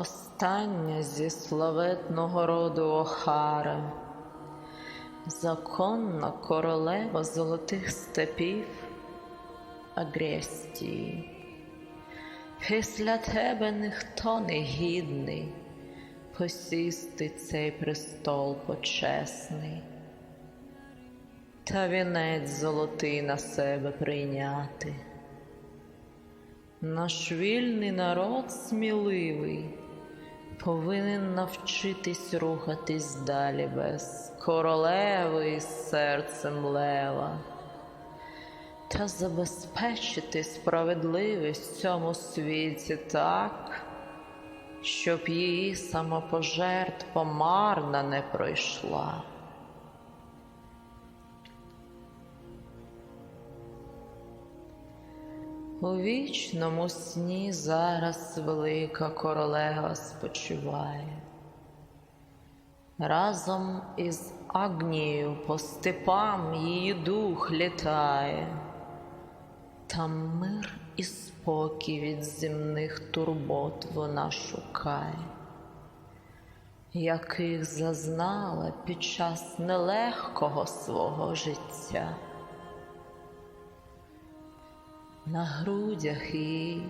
Остання зі славетного роду Охари, законна королева золотих степів Агрестії. Після тебе ніхто не гідний посісти цей престол почесний, та вінець золотий на себе прийняти. Наш вільний народ сміливий повинен навчитись рухатись далі без королеви і серцем лева та забезпечити справедливість в цьому світі так, щоб її самопожертва марна не пройшла. У вічному сні зараз велика королева спочиває. Разом із Агнією по степам її дух літає, там мир і спокій від земних турбот вона шукає, яких зазнала під час нелегкого свого життя. На грудях її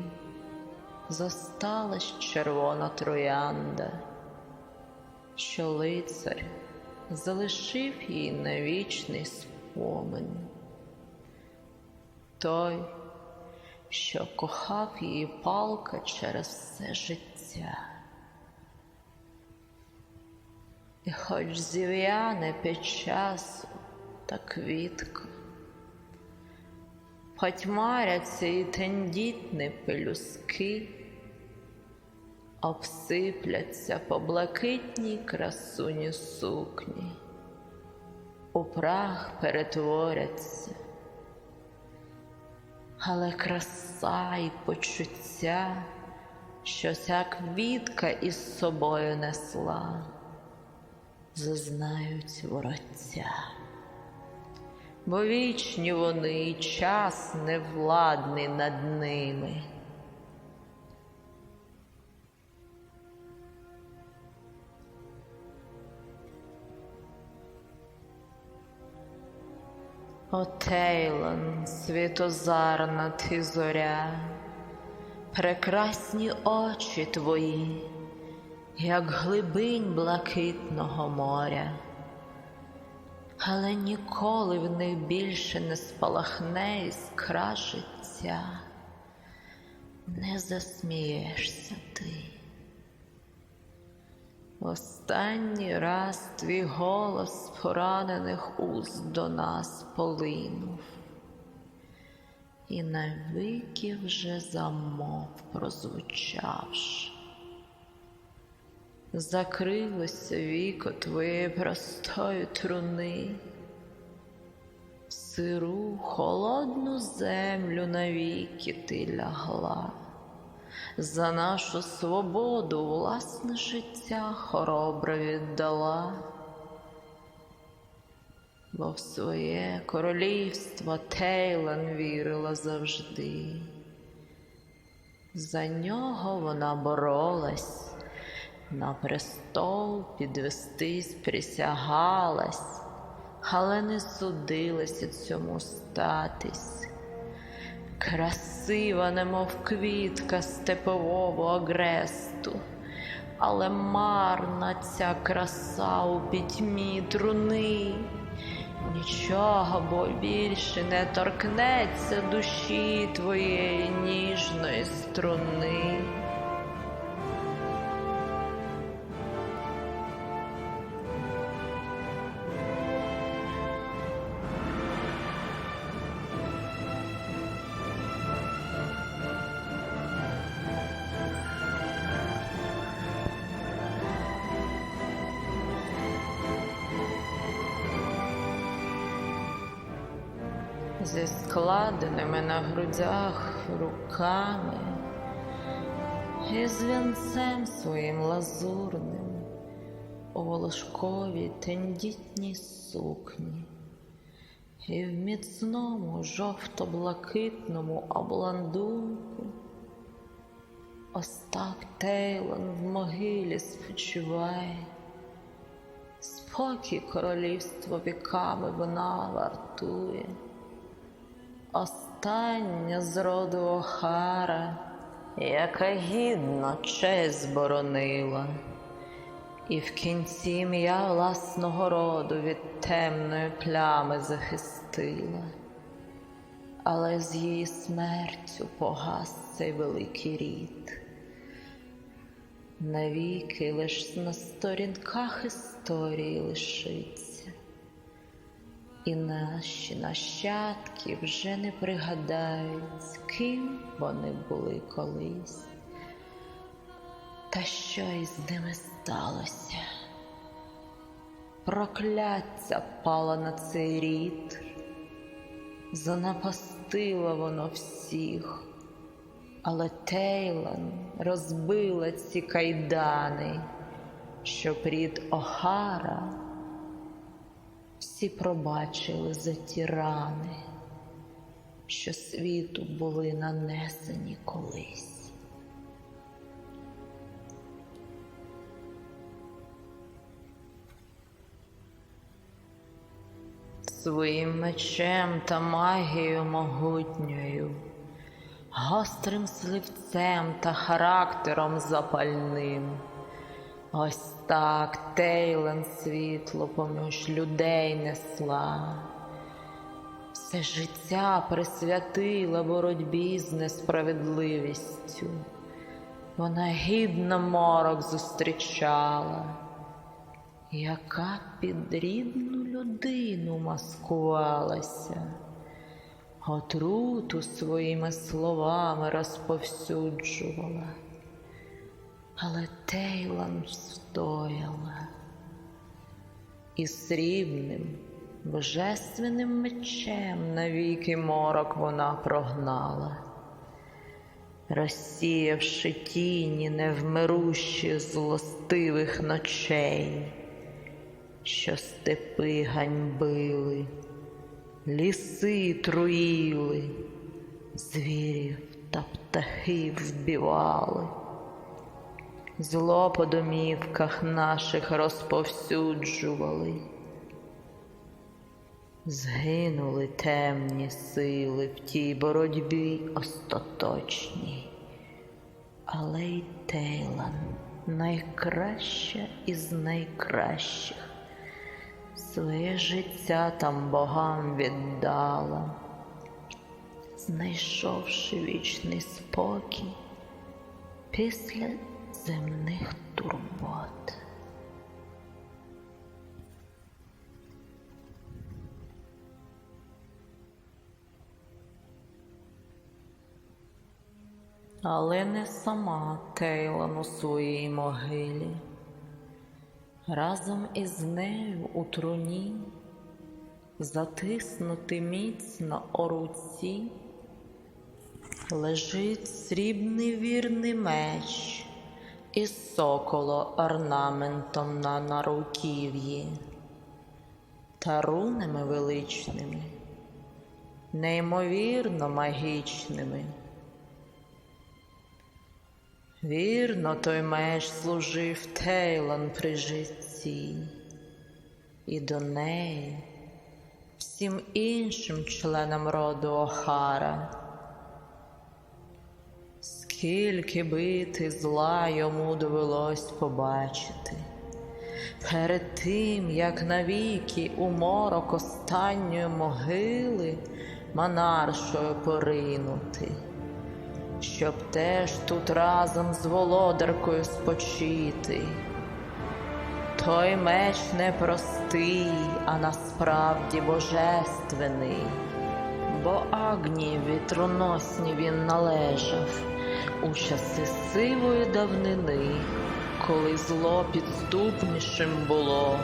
зосталась червона троянда, що лицар залишив їй на вічний спомин. Той, що кохав її палка через все життя. І хоч зів'яне під часу та квітка, Потьмаряться і тендітні пелюски, обсипляться по блакитній красуні сукні, у прах перетворяться, але краса і почуття, що ця квітка із собою несла, зазнають вороття бо вічні вони і час невладний над ними. Отейлон, світозарна ти зоря, прекрасні очі твої, як глибинь блакитного моря але ніколи в них більше не спалахне іскра життя, не засмієшся ти. Останній раз твій голос поранених уст до нас полинув, і навіки вже замов прозвучавши. Закрилося віко твоєї простої труни, сиру холодну землю навіки ти лягла, за нашу свободу власне життя хоробро віддала, бо в своє королівство Тейлан вірила завжди, за нього вона боролась на престол підвестись присягалась, але не судилася цьому статись. Красива, немов квітка степового агресту, але марна ця краса у пітьмі труни, нічого бо більше не торкнеться душі твоєї ніжної струни. На грудях руками і з вінцем своїм лазурним у волошковій тендітній сукні, і в міцному жовто-блакитному обландунку Остап Тейлон в могилі спочиває, спокій королівство віками вона вартує. Остання з роду Охара, яка гідно честь боронила, і в кінці ім'я власного роду від темної плями захистила. Але з її смертю погас цей великий рід. Навіки лиш на сторінках історії лишиться, і наші нащадки вже не пригадають, з ким вони були колись, та що із ними сталося. Прокляття пало на цей рід, занапастило воно всіх. Але Тейлан розбила ці кайдани, щоб рід Охара всі пробачили за ті рани, що світу були нанесені колись. Своїм мечем та магією могутньою гострим сливцем та характером запальним. Ось так Тейлен світло поміж людей несла, все життя присвятила боротьбі з несправедливістю. Вона гідно морок зустрічала, яка під рідну людину маскувалася. Отруту своїми словами розповсюджувала, але Тейлан встояла і срібним, божественним мечем навіки морок вона прогнала, розсіявши тіні невмирущі злостивих ночей, що степи ганьбили ліси труїли, звірів та птахів вбивали, зло по домівках наших розповсюджували, згинули темні сили в тій боротьбі остаточній, але й Тейлан найкраща із найкращих. Своє життя там богам віддала, знайшовши вічний спокій після земних турбот. Але не сама Тейлон у своїй могилі. Разом із нею у труні, затиснути міцно у руці, лежить срібний вірний меч із соколо орнаментом на наруків'ї та рунами величними, неймовірно магічними. Вірно, той меч служив Тейлон при житті, і до неї, всім іншим членам роду Охара. Скільки бити зла йому довелось побачити, перед тим, як навіки у морок останньої могили монаршою поринути. Щоб теж тут разом з володаркою спочити. Той меч не простий, а насправді божественний, бо агнії вітроносні він належав у часи сивої давнини, коли зло підступнішим було,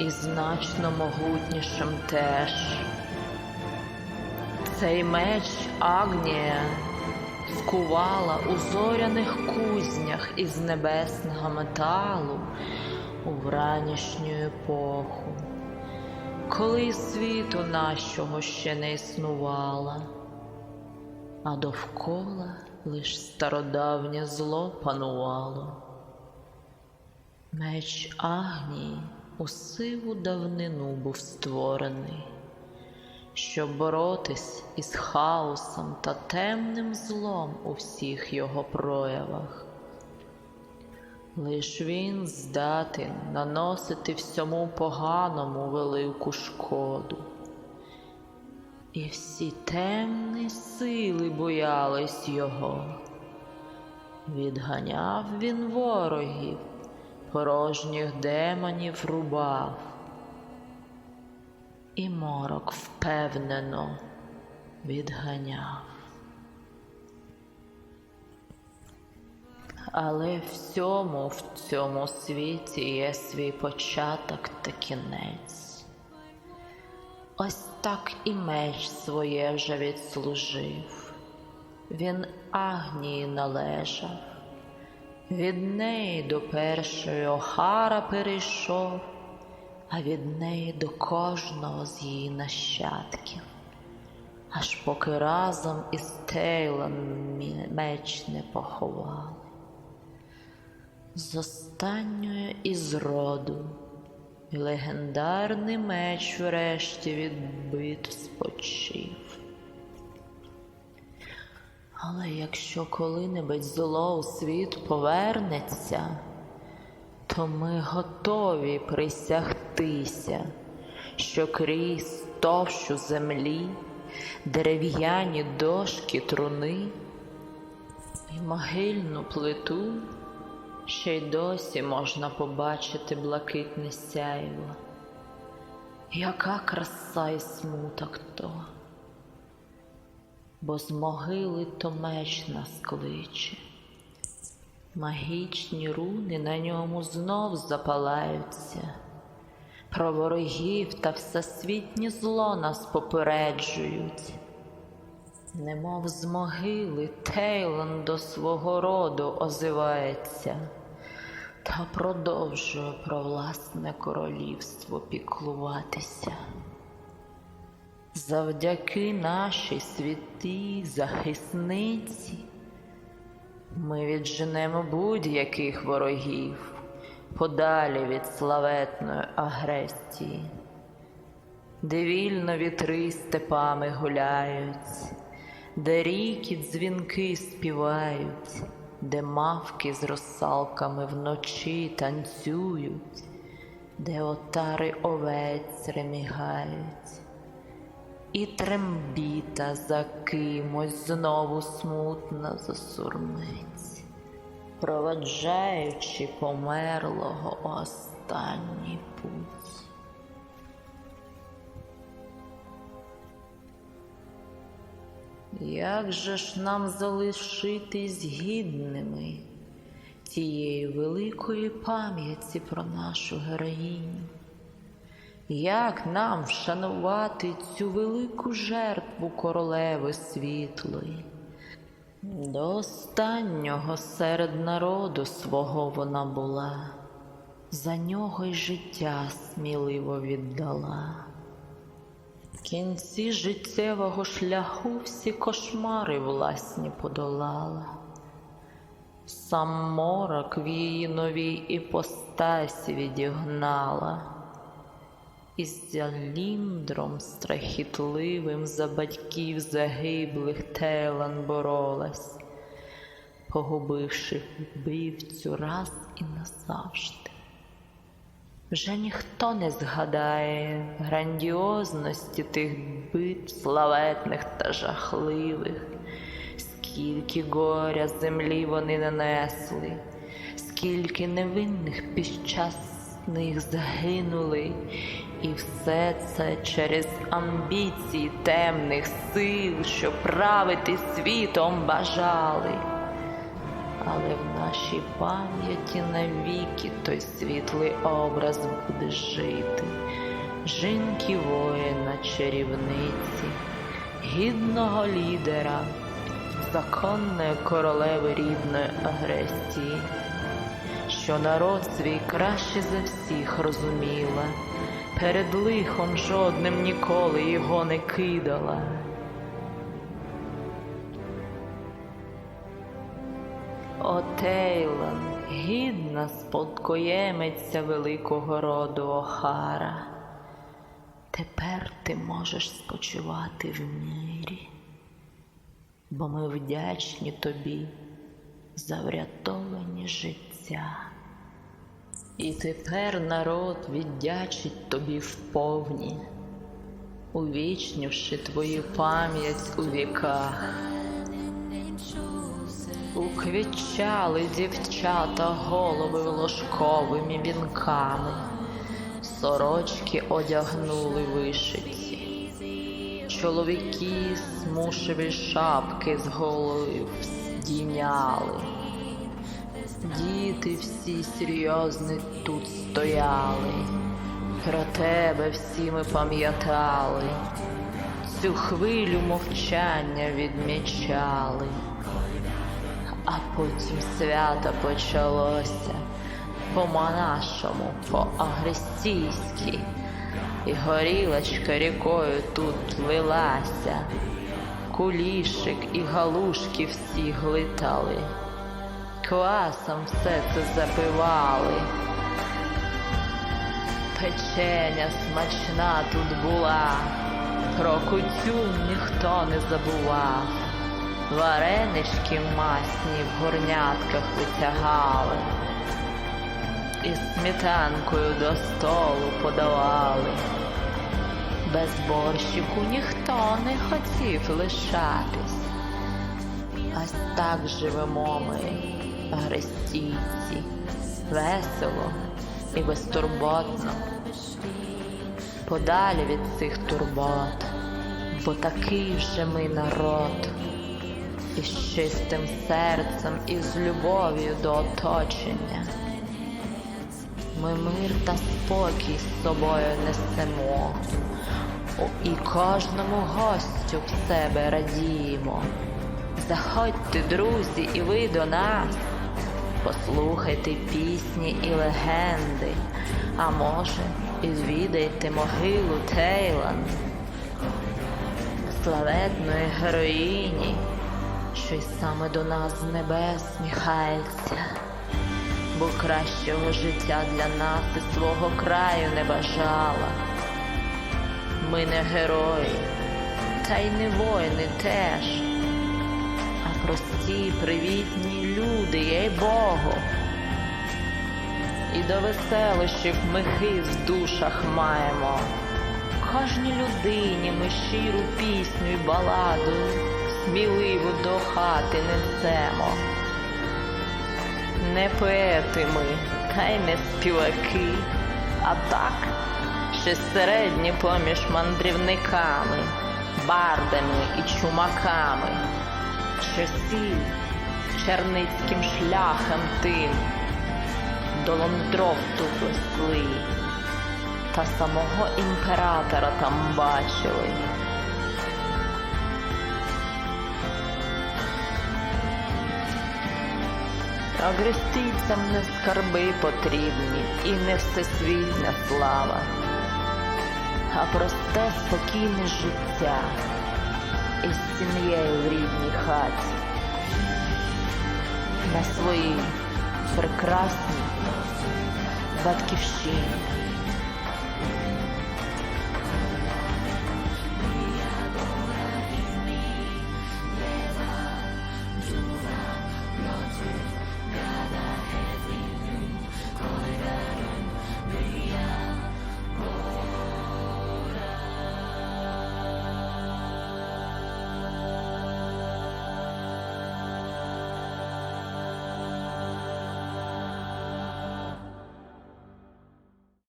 і значно могутнішим теж. Цей меч Агнія скувала у зоряних кузнях із небесного металу у вранішню епоху, коли світу нашого ще не існувало, а довкола лиш стародавнє зло панувало. Меч Агнії у сиву давнину був створений, щоб боротись із хаосом та темним злом у всіх його проявах. Лиш він здатен наносити всьому поганому велику шкоду. І всі темні сили боялись його. Відганяв він ворогів, порожніх демонів рубав, і морок впевнено відганяв. Але всьому в цьому світі є свій початок та кінець. Ось так і меч своє вже відслужив. Він Агнії належав, від неї до першої Охара перейшов, а від неї до кожного з її нащадків, аж поки разом із Тейлом меч не поховали. З останньої із роду і легендарний меч врешті від битв спочив. Але якщо коли-небудь зло у світ повернеться, то ми готові присягтися, що крізь товщу землі, дерев'яні дошки труни і могильну плиту ще й досі можна побачити блакитне сяйво. Яка краса і смуток то, бо з могили то меч нас кличе. Магічні руни на ньому знов запалаються. Про ворогів та всесвітнє зло нас попереджують. Немов з могили Тейлон до свого роду озивається та продовжує про власне королівство піклуватися. Завдяки нашій святій захисниці ми відженемо будь-яких ворогів подалі від славетної агресії, де вільно вітри степами гуляють, де ріки дзвінки співають, де мавки з росалками вночі танцюють, де отари овець ремігають, і трембіта за кимось знову смутно засурмить, проведжаючи померлого останній путь. Як же ж нам залишитись гідними тієї великої пам'яті про нашу героїню? Як нам вшанувати цю велику жертву королеви світлої? До останнього серед народу свого вона була, за нього й життя сміливо віддала. В кінці життєвого шляху всі кошмари власні подолала. Сам морок в її новій іпостасі відігнала, і з страхітливим за батьків загиблих Телан боролась, погубивши вбивцю раз і назавжди. Вже ніхто не згадає грандіозності тих битв славетних та жахливих, скільки горя землі вони нанесли, скільки невинних під час них загинули, і все це через амбіції темних сил, що правити світом бажали але в нашій пам'яті навіки той світлий образ буде жити, жінки воїна чарівниці, гідного лідера, законної королеви рідної агресії, що народ свій краще за всіх розуміла, перед лихом жодним ніколи його не кидала. О, гідна спадкоємиця великого роду Охара. Тепер ти можеш спочивати в мирі, бо ми вдячні тобі за врятовані життя. І тепер народ віддячить тобі вповні, увічнивши твою пам'ять у віках. Уквічали дівчата голови ложковими вінками, сорочки одягнули вишиті, чоловіки смушеві шапки з голів здійняли. Діти всі серйозні тут стояли, про тебе всі ми пам'ятали, цю хвилю мовчання відмічали. А потім свято почалося. По-монашому, по-агресійськи, і горілочка рікою тут лилася, кулішик і галушки всі глитали, квасом все це запивали. Печеня смачна тут була, про кутю ніхто не забував. Варенички масні в горнятках витягали, і сметанкою до столу подавали. Без борщику ніхто не хотів лишатись. Ось так живемо ми, агрестійці, весело і безтурботно. Подалі від цих турбот, бо такий вже ми народ із чистим серцем і з любов'ю до оточення. Ми мир та спокій з собою несемо, і кожному гостю в себе радіємо. Заходьте, друзі, і ви до нас, послухайте пісні і легенди, а може, і звідайте могилу Тейлан, славетної героїні що й саме до нас з небес сміхається, бо кращого життя для нас і свого краю не бажала. Ми не герої, та й не воїни теж, а прості, привітні люди, їй Богу. І до веселощів ми хиз в душах маємо. Кожній людині ми щиру пісню й баладу сміливо до хати несемо. Не поети ми, та й не співаки, а так, щось середнє поміж мандрівниками, бардами і чумаками, що сіль черницьким шляхом тим до лондров тут весли, та самого імператора там бачили. Агрестійцям не скарби потрібні і не всесвітня слава, а просте спокійне життя із сім'єю в рідній хаті, на своїй прекрасній батьківщині.